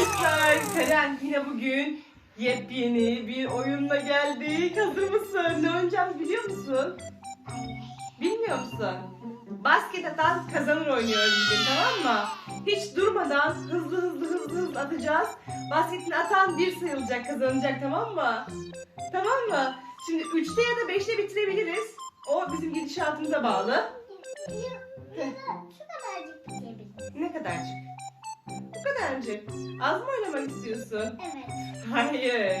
arkadaşlar. Karen yine bugün yepyeni bir oyunla geldik. Hazır mısın? Ne oynayacağız biliyor musun? Bilmiyor musun? Basket atan kazanır oynuyoruz bugün tamam mı? Hiç durmadan hızlı hızlı hızlı hızlı atacağız. Basketini atan bir sayılacak kazanacak tamam mı? Tamam mı? Şimdi 3'te ya da 5'te bitirebiliriz. O bizim gidişatımıza bağlı. Kadarcık. Az mı oynamak istiyorsun? Evet. Hayır.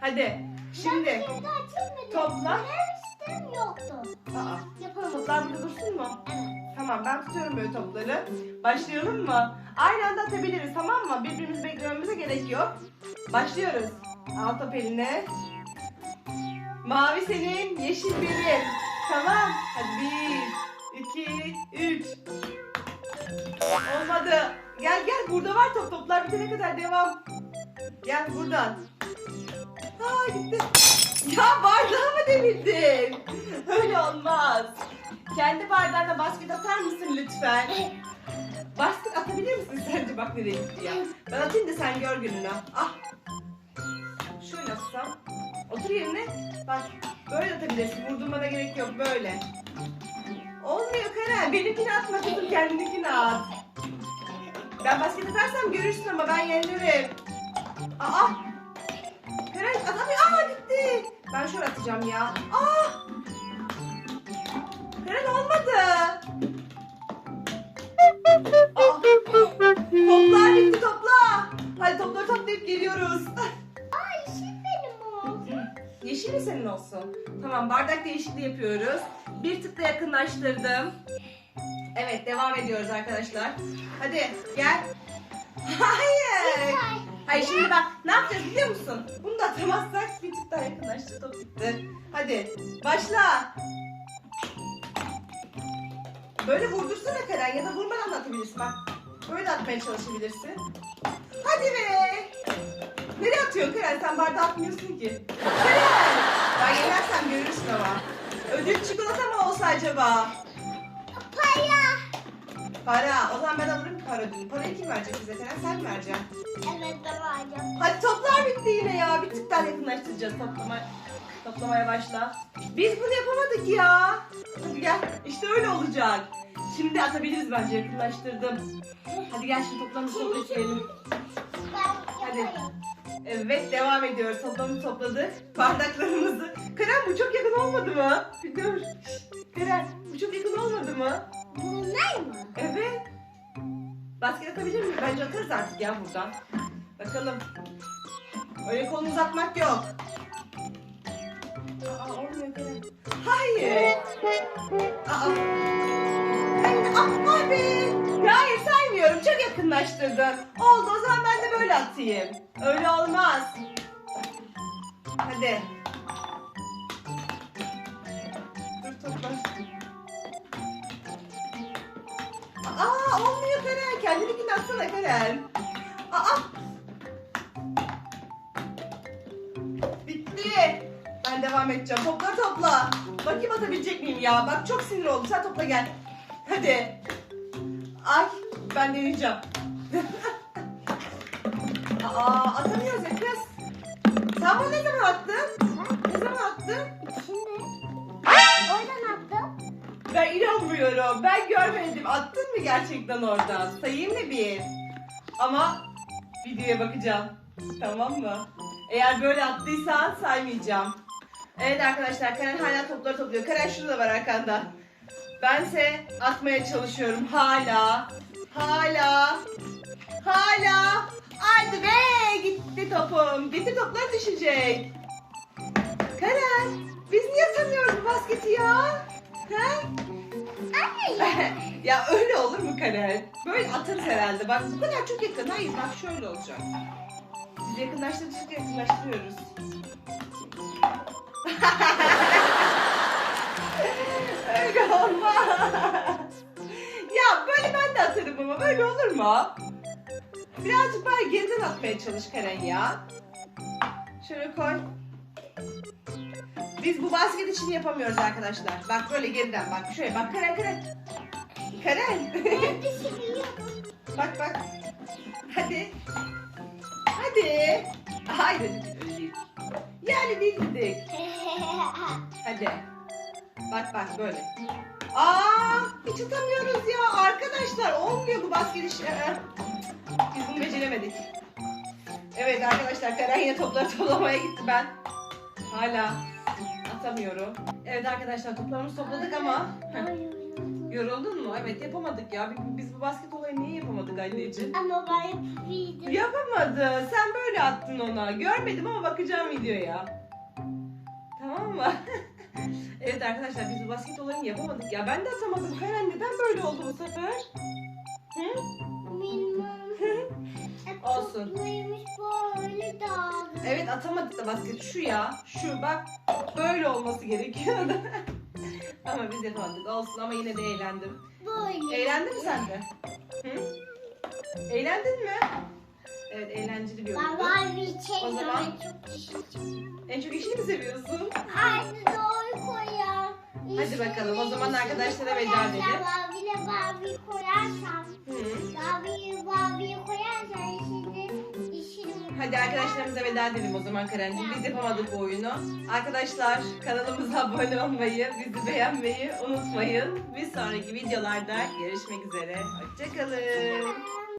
Hadi. Şimdi. Ben şimdi açılmadı. Topla. Denemiştim yoktu. Aa, Yapalım. toplar burada dursun mu? Evet. Tamam ben tutuyorum böyle topları. Başlayalım mı? Aynı anda atabiliriz tamam mı? Birbirimizi beklememize gerek yok. Başlıyoruz. Al top eline. Mavi senin, yeşil benim. Tamam. Hadi bir, iki, üç. Olmadı. Gel gel burada var top toplar bitene kadar devam. Gel buradan. Ha gitti. Ya bardağı mı devirdin? Öyle olmaz. Kendi bardağına basket atar mısın lütfen? Basket atabilir misin sence? Bak nereye gitti ya. Ben atayım da sen gör gününü. Ah. Şöyle atsam. Otur yerine. Bak böyle atabilirsin. Vurdurmana gerek yok böyle. Olmuyor Karen. Benimkini atma kızım kendininkini at. Ben basket atarsam görürsün ama ben yenilirim. Aa. Karen atamıyor. Aa gitti. Ben şöyle atacağım ya. Aa. Karen olmadı. Aa. Toplar bitti topla. Hadi topları toplayıp geliyoruz. Aa yeşil benim o. Yeşil mi senin olsun? Tamam bardak değişikliği yapıyoruz. Bir tık da yakınlaştırdım. Evet devam ediyoruz arkadaşlar. Hadi gel. Hayır. Hayır şimdi bak ne yapacağız biliyor musun? Bunu da atamazsak bir tık daha yakınlaştı top bitti. Hadi başla. Böyle vurdursana Karen ya da vurmadan da atabilirsin bak. Böyle de atmaya çalışabilirsin. Hadi be. Nereye atıyorsun Karen? Sen bardağı atmıyorsun ki. Karen! Ben yenersem görürsün ama. Ödül çikolata mı olsa acaba? Para. Para. O zaman ben alırım para ödülü. Parayı kim verecek bize Karen? Sen mi vereceksin? Evet ben alacağım. Hadi toplar bitti yine ya. Bir tık daha yakınlaştıracağız toplama. Toplamaya başla. Biz bunu yapamadık ya. Hadi gel. İşte öyle olacak. Şimdi atabiliriz bence. Yakınlaştırdım. Hadi gel şimdi toplamı toplayalım. Hadi. Evet devam ediyoruz. Toplamı topladık. Bardaklarımızı. Karen bu çok yakın olmadı mı? Bir dur. Karen bu çok yakın olmadı mı? Bunlar mı? Evet. Basket atabilir miyiz? Bence atarız artık ya buradan. Bakalım. Öyle kolunu uzatmak yok. Aa olmuyor Karen. Hayır. Aa. Ay, ah, be. Hayır saymıyorum. Çok yakınlaştırdın. Oldu o zaman ben de böyle atayım. Öyle olmaz. Hadi. Dur topla. Aa olmuyor Karen. Kendininkini atsana Karen. Aa. Bitti. Ben devam edeceğim. Topla topla. Bakayım atabilecek miyim ya? Bak çok sinir oldum. Sen topla gel. Hadi. Ay ben deneyeceğim. Aa atamıyoruz kız. Sen bana ne zaman attın? İnanmıyorum. Ben görmedim. Attın mı gerçekten oradan? Sayayım mı bir? Ama videoya bakacağım. Tamam mı? Eğer böyle attıysan saymayacağım. Evet arkadaşlar Karen hala topları topluyor. Karen şurada var arkanda. Bense atmaya çalışıyorum hala. Hala. Hala. Hadi be gitti topum. Gitti toplar düşecek. Karen biz niye atamıyoruz basketi ya? Ha? Ya öyle olur mu Karen? Böyle atarız herhalde. Bak bu kadar çok yakın. Hayır bak şöyle olacak. Biz yakınlaştırdıkça yakınlaştırıyoruz. öyle olmaz. ya böyle ben de atarım ama böyle olur mu? Birazcık daha geriden atmaya çalış Karen ya. Şöyle koy. Biz bu basket için yapamıyoruz arkadaşlar. Bak böyle geriden bak. Şöyle bak Karen Karen. Karen. Bak bak. Hadi. Hadi. Değil. Yani bildik. Hadi. Bak bak böyle. Aa, hiç atamıyoruz ya arkadaşlar. Olmuyor bu basket işi. Ee, Biz bunu beceremedik. Evet arkadaşlar Karen yine topları toplamaya gitti ben. Hala atamıyorum. Evet arkadaşlar toplarımızı topladık ama yoruldun mu? Evet yapamadık ya. Biz- bu basket olayını niye yapamadık anneciğim? Ama ben yapıyordum. Yapamadı. Sen böyle attın ona. Görmedim ama bakacağım videoya. Tamam mı? evet arkadaşlar biz bu basket olayını yapamadık ya. Ben de atamadım. Karen neden böyle oldu bu sefer? Hı? Bilmem. Olsun. Atamadık da basket. Şu ya. Şu bak. Böyle olması gerekiyordu. ama biz yapamadık. Olsun ama yine de eğlendim. Böyle. Eğlendin mi sen de? Hı? Eğlendin mi? Evet eğlenceli bir oyundu. var bir şey O zaman- çok işim. En çok işini mi seviyorsun? Aynı doğru koyar. Hadi bakalım, o zaman arkadaşlara veda koyarsam, edelim. Barbie'le Barbie koyarsam. Hı. Barbie'yi Barbie'ye koyarsan şimdi işini Hadi arkadaşlarımıza veda edelim o zaman Karencim. Biz yapamadık bu oyunu. Arkadaşlar kanalımıza abone olmayı, bizi beğenmeyi unutmayın. Bir sonraki videolarda görüşmek üzere. Hoşçakalın.